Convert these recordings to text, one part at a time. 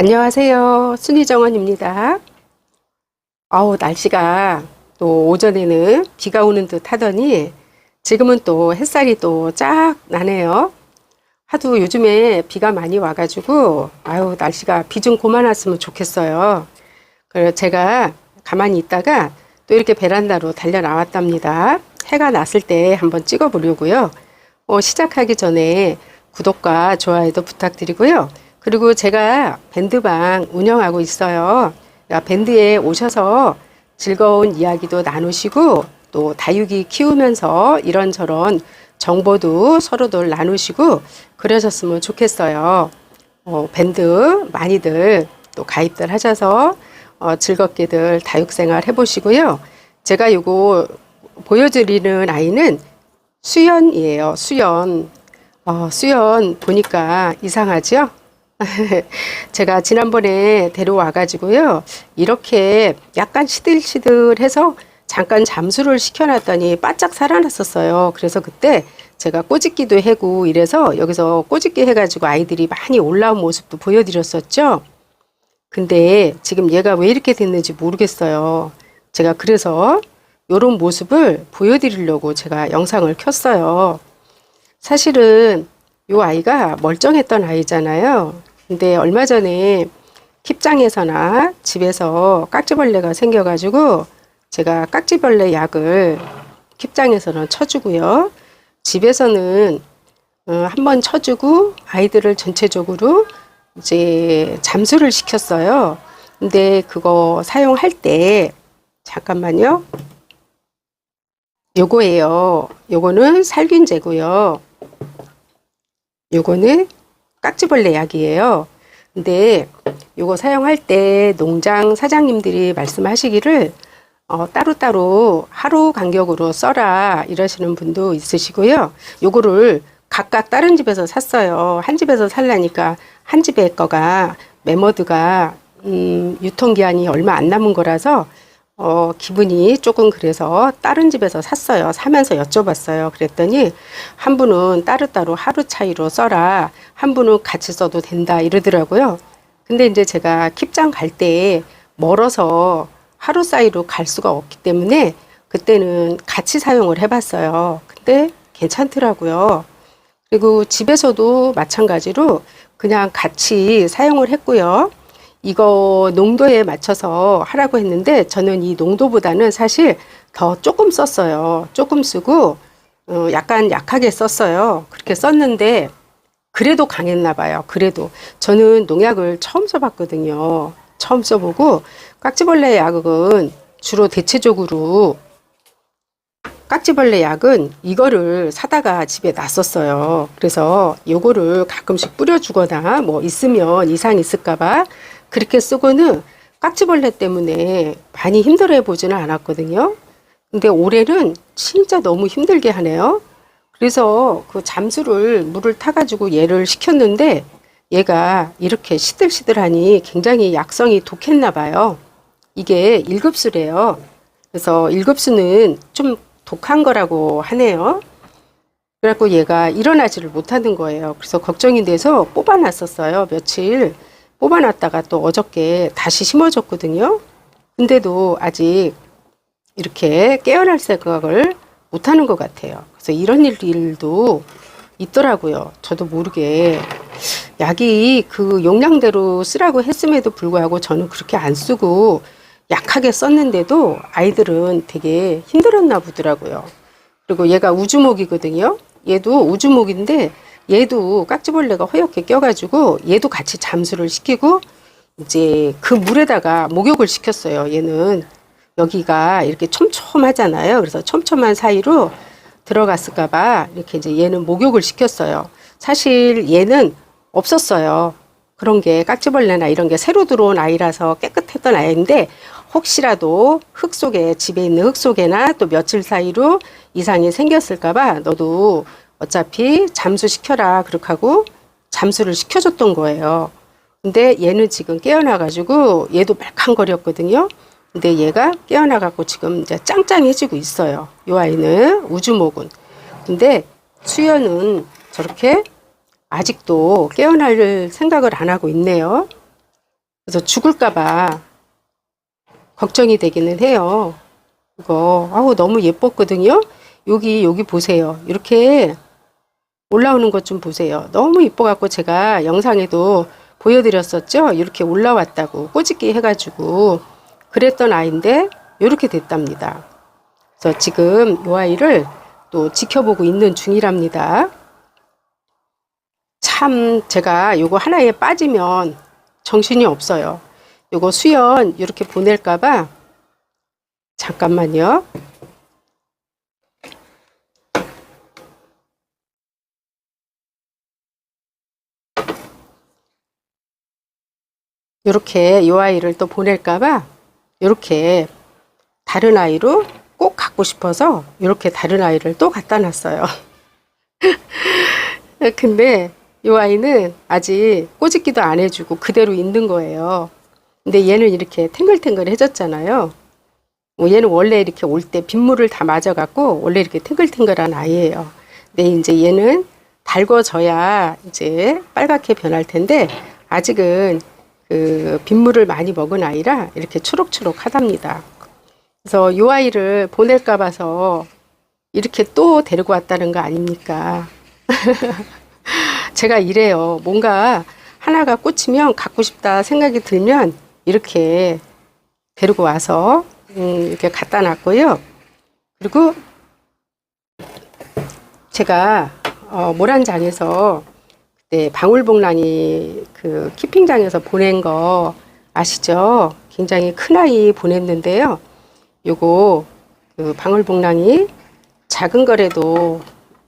안녕하세요. 순희정원입니다. 아우, 날씨가 또 오전에는 비가 오는 듯 하더니 지금은 또 햇살이 또 쫙 나네요. 하도 요즘에 비가 많이 와가지고 아유, 날씨가 비좀 그만 왔으면 좋겠어요. 그래서 제가 가만히 있다가 또 이렇게 베란다로 달려 나왔답니다. 해가 났을 때 한번 찍어 보려고요. 어, 시작하기 전에 구독과 좋아요도 부탁드리고요. 그리고 제가 밴드방 운영하고 있어요. 밴드에 오셔서 즐거운 이야기도 나누시고 또 다육이 키우면서 이런저런 정보도 서로들 나누시고 그러셨으면 좋겠어요. 어, 밴드 많이들 또 가입들 하셔서 어, 즐겁게들 다육생활 해보시고요. 제가 요거 보여드리는 아이는 수연이에요. 수연. 어, 수연 보니까 이상하죠? 제가 지난번에 데려와 가지고요. 이렇게 약간 시들시들해서 잠깐 잠수를 시켜놨더니 바짝 살아났었어요. 그래서 그때 제가 꼬집기도 해고 이래서 여기서 꼬집기 해가지고 아이들이 많이 올라온 모습도 보여드렸었죠. 근데 지금 얘가 왜 이렇게 됐는지 모르겠어요. 제가 그래서 이런 모습을 보여드리려고 제가 영상을 켰어요. 사실은 이 아이가 멀쩡했던 아이잖아요. 근데 얼마 전에 킵장에서나 집에서 깍지벌레가 생겨가지고 제가 깍지벌레 약을 킵장에서는 쳐주고요. 집에서는 어, 한번 쳐주고 아이들을 전체적으로 이제 잠수를 시켰어요. 근데 그거 사용할 때 잠깐만요. 요거예요. 요거는 살균제고요. 요거는 깍지벌레 약이에요. 근데 요거 사용할 때 농장 사장님들이 말씀하시기를 어, 따로따로 하루 간격으로 써라 이러시는 분도 있으시고요. 요거를 각각 다른 집에서 샀어요. 한 집에서 살라니까 한 집에 거가 메머드가 음, 유통기한이 얼마 안 남은 거라서 어, 기분이 조금 그래서 다른 집에서 샀어요. 사면서 여쭤봤어요. 그랬더니 한 분은 따로따로 하루 차이로 써라. 한 분은 같이 써도 된다. 이러더라고요. 근데 이제 제가 킵장 갈 때 멀어서 하루 사이로 갈 수가 없기 때문에 그때는 같이 사용을 해봤어요. 근데 괜찮더라고요. 그리고 집에서도 마찬가지로 그냥 같이 사용을 했고요. 이거 농도에 맞춰서 하라고 했는데 저는 이 농도보다는 사실 더 조금 썼어요. 조금 쓰고 어, 약간 약하게 썼어요. 그렇게 썼는데 그래도 강했나 봐요. 그래도 저는 농약을 처음 써봤거든요. 처음 써보고 깍지벌레 약은 주로 대체적으로 깍지벌레 약은 이거를 사다가 집에 놨었어요. 그래서 요거를 가끔씩 뿌려주거나 뭐 있으면 이상 있을까봐 그렇게 쓰고는 깍지벌레 때문에 많이 힘들어 보지는 않았거든요. 근데 올해는 진짜 너무 힘들게 하네요. 그래서 그 잠수를 물을 타가지고 얘를 시켰는데 얘가 이렇게 시들시들하니 굉장히 약성이 독했나 봐요. 이게 1급수래요. 그래서 1급수는 좀 독한 거라고 하네요. 그래갖고 얘가 일어나지를 못하는 거예요. 그래서 걱정이 돼서 뽑아놨었어요. 며칠. 뽑아놨다가 또 어저께 다시 심어줬거든요. 근데도 아직 이렇게 깨어날 생각을 못하는 것 같아요. 그래서 이런 일도 있더라고요. 저도 모르게. 약이 그 용량대로 쓰라고 했음에도 불구하고 저는 그렇게 안 쓰고 약하게 썼는데도 아이들은 되게 힘들었나 보더라고요. 그리고 얘가 우주목이거든요. 얘도 우주목인데 얘도 깍지벌레가 허옇게 껴가지고 얘도 같이 잠수를 시키고 이제 그 물에다가 목욕을 시켰어요. 얘는 여기가 이렇게 촘촘하잖아요. 그래서 촘촘한 사이로 들어갔을까봐 이렇게 이제 얘는 목욕을 시켰어요. 사실 얘는 없었어요. 그런 게 깍지벌레나 이런 게 새로 들어온 아이라서 깨끗했던 아이인데 혹시라도 흙 속에 집에 있는 흙 속에나 또 며칠 사이로 이상이 생겼을까봐 너도 어차피 잠수시켜라 그렇게 하고 잠수를 시켜줬던 거예요. 근데 얘는 지금 깨어나가지고 얘도 말캉거렸거든요. 근데 얘가 깨어나갖고 지금 이제 짱짱해지고 있어요. 이 아이는 우주목은. 근데 수연은 저렇게 아직도 깨어날 생각을 안 하고 있네요. 그래서 죽을까봐 걱정이 되기는 해요. 이거 아우 너무 예뻤거든요. 여기 여기 보세요. 이렇게 올라오는 것 좀 보세요. 너무 이뻐갖고 제가 영상에도 보여드렸었죠. 이렇게 올라왔다고 꼬집기 해가지고 그랬던 아이인데 이렇게 됐답니다. 그래서 지금 이 아이를 또 지켜보고 있는 중이랍니다. 참 제가 요거 하나에 빠지면 정신이 없어요. 요거 수연 이렇게 보낼까봐 잠깐만요. 이렇게 이 아이를 또 보낼까봐 이렇게 다른 아이로 꼭 갖고 싶어서 이렇게 다른 아이를 또 갖다 놨어요. 근데 이 아이는 아직 꼬집기도 안 해주고 그대로 있는 거예요. 근데 얘는 이렇게 탱글탱글 해졌잖아요. 뭐 얘는 원래 이렇게 올 때 빗물을 다 맞아갖고 원래 이렇게 탱글탱글한 아이예요. 근데 이제 얘는 달궈져야 이제 빨갛게 변할 텐데 아직은 그 빗물을 많이 먹은 아이라 이렇게 초록초록 하답니다. 그래서 이 아이를 보낼까 봐서 이렇게 또 데리고 왔다는 거 아닙니까? 제가 이래요. 뭔가 하나가 꽂히면 갖고 싶다 생각이 들면 이렇게 데리고 와서 음, 이렇게 갖다 놨고요. 그리고 제가 어, 모란장에서 그때 방울복랑이 그 키핑장에서 보낸 거 아시죠? 굉장히 큰 아이 보냈는데요. 요거 그 방울복랑이 작은 거라도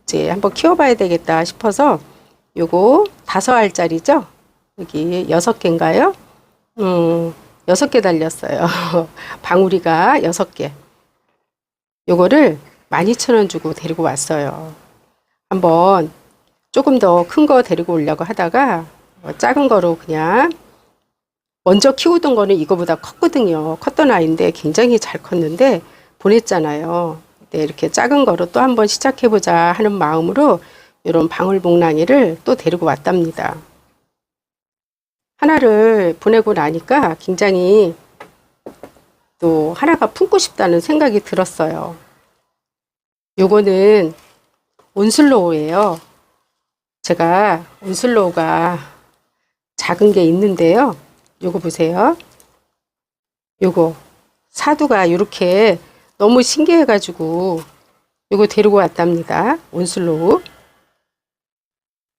이제 한번 키워봐야 되겠다 싶어서 요거 다섯 알짜리죠? 여기 여섯 개인가요? 음, 여섯 개 달렸어요. 방울이가 여섯 개. 요거를 12,000원 주고 데리고 왔어요. 한번 조금 더 큰 거 데리고 오려고 하다가 어, 작은 거로 그냥 먼저 키우던 거는 이거보다 컸거든요. 컸던 아이인데 굉장히 잘 컸는데 보냈잖아요. 네, 이렇게 작은 거로 또 한번 시작해보자 하는 마음으로 이런 방울복랑이를 또 데리고 왔답니다. 하나를 보내고 나니까 굉장히 또 하나가 품고 싶다는 생각이 들었어요. 요거는 온슬로우예요. 제가 온슬로우가 작은 게 있는데요. 요거 보세요. 요거 사두가 이렇게 너무 신기해가지고 요거 데리고 왔답니다. 온슬로우.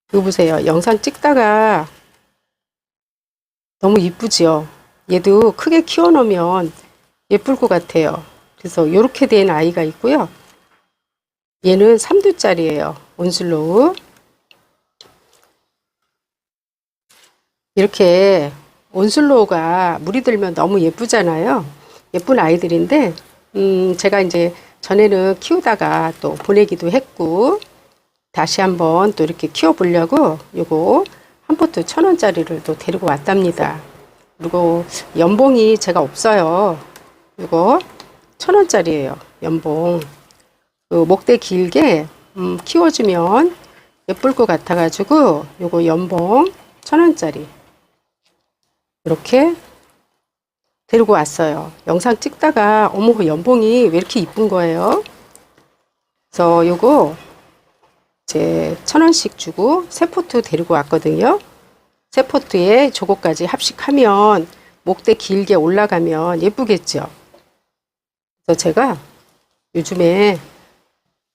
이거 보세요. 영상 찍다가 너무 이쁘지요. 얘도 크게 키워놓으면 예쁠 것 같아요. 그래서 이렇게 된 아이가 있고요. 얘는 3두짜리예요. 온슬로우. 이렇게 온슬로우가 물이 들면 너무 예쁘잖아요. 예쁜 아이들인데, 음, 제가 이제 전에는 키우다가 또 보내기도 했고, 다시 한번 또 이렇게 키워보려고 요거 한 포트 천 원짜리를 또 데리고 왔답니다. 그리고 연봉이 제가 없어요. 요거 천 원짜리예요. 연봉. 그 목대 길게 음, 키워주면 예쁠 것 같아가지고 요거 연봉 천 원짜리 이렇게 데리고 왔어요. 영상 찍다가 어머 연봉이 왜 이렇게 이쁜 거예요? 그래서 요거 이제 천 원씩 주고 세 포트 데리고 왔거든요. 세 포트에 저거까지 합식하면 목대 길게 올라가면 예쁘겠죠. 그래서 제가 요즘에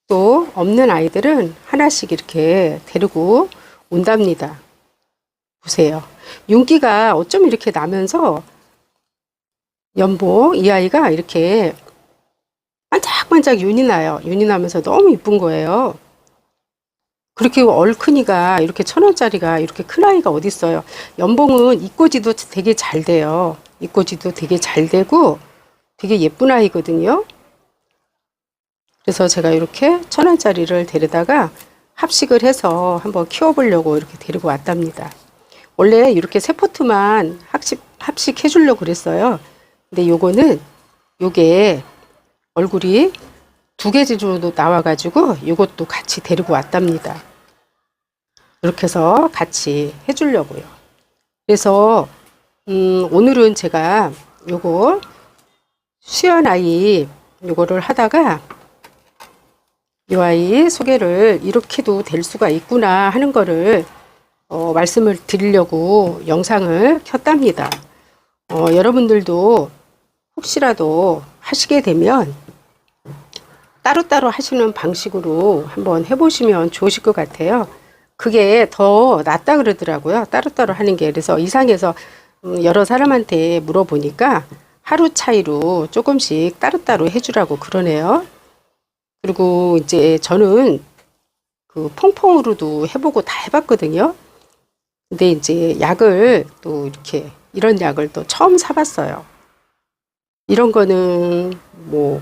또 없는 아이들은 하나씩 이렇게 데리고 온답니다. 보세요. 윤기가 어쩜 이렇게 나면서 연봉 이 아이가 이렇게 반짝반짝 윤이 나요. 윤이 나면서 너무 이쁜 거예요. 그렇게 얼큰이가 이렇게 천 원짜리가 이렇게 큰 아이가 어디 있어요? 연봉은 이꼬지도 되게 잘 돼요. 이꼬지도 되게 잘 되고 되게 예쁜 아이거든요. 그래서 제가 이렇게 천 원짜리를 데려다가 합식을 해서 한번 키워보려고 이렇게 데리고 왔답니다. 원래 이렇게 세 포트만 합식, 합식해 주려고 그랬어요. 근데 요거는 요게 얼굴이 두개 정도 나와가지고 이것도 같이 데리고 왔답니다. 이렇게 해서 같이 해주려고요. 그래서 음, 오늘은 제가 요거 수연 아이 요거를 하다가 요 아이 소개를 이렇게도 될 수가 있구나 하는 거를 어, 말씀을 드리려고 영상을 켰답니다. 어, 여러분들도 혹시라도 하시게 되면 따로따로 하시는 방식으로 한번 해보시면 좋으실 것 같아요. 그게 더 낫다 그러더라고요. 따로따로 하는 게. 그래서 이상해서 음, 여러 사람한테 물어보니까 하루 차이로 조금씩 따로따로 해주라고 그러네요. 그리고 이제 저는 그 퐁퐁으로도 해보고 다 해봤거든요. 근데 이제 약을 또 이렇게 이런 약을 또 처음 사봤어요. 이런 거는 뭐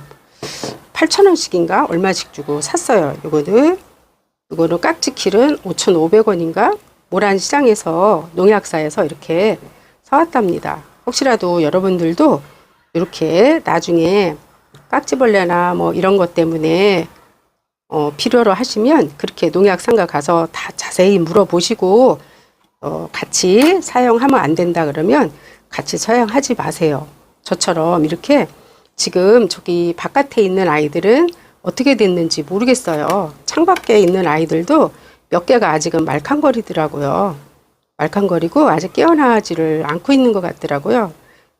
8,000원씩인가 얼마씩 주고 샀어요. 요거는 이거는 깍지킬은 5,500원인가 모란 시장에서 농약사에서 이렇게 사왔답니다. 혹시라도 여러분들도 이렇게 나중에 깍지벌레나 뭐 이런 것 때문에 어, 필요로 하시면 그렇게 농약상가 가서 다 자세히 물어보시고 어, 같이 사용하면 안 된다 그러면 같이 사용하지 마세요. 저처럼 이렇게 지금 저기 바깥에 있는 아이들은 어떻게 됐는지 모르겠어요. 창밖에 있는 아이들도 몇 개가 아직은 말캉거리더라고요. 말캉거리고 아직 깨어나지를 않고 있는 것 같더라고요.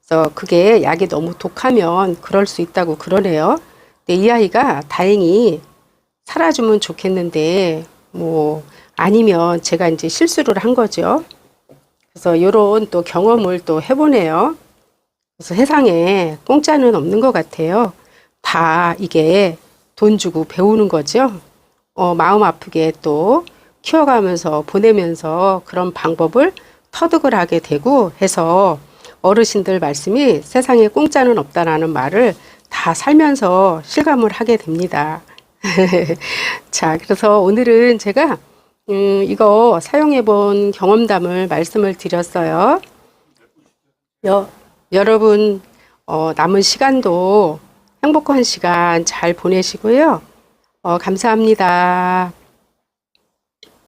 그래서 그게 약이 너무 독하면 그럴 수 있다고 그러네요. 근데 이 아이가 다행히 살아주면 좋겠는데 뭐 아니면 제가 이제 실수를 한 거죠. 그래서 이런 또 경험을 또 해보네요. 그래서 세상에 공짜는 없는 것 같아요. 다 이게 돈 주고 배우는 거죠. 어, 마음 아프게 또 키워가면서 보내면서 그런 방법을 터득을 하게 되고 해서 어르신들 말씀이 세상에 공짜는 없다라는 말을 다 살면서 실감을 하게 됩니다. 자, 그래서 오늘은 제가 음, 이거 사용해 본 경험담을 말씀을 드렸어요. 여, 여러분 어, 남은 시간도 행복한 시간 잘 보내시고요. 어, 감사합니다.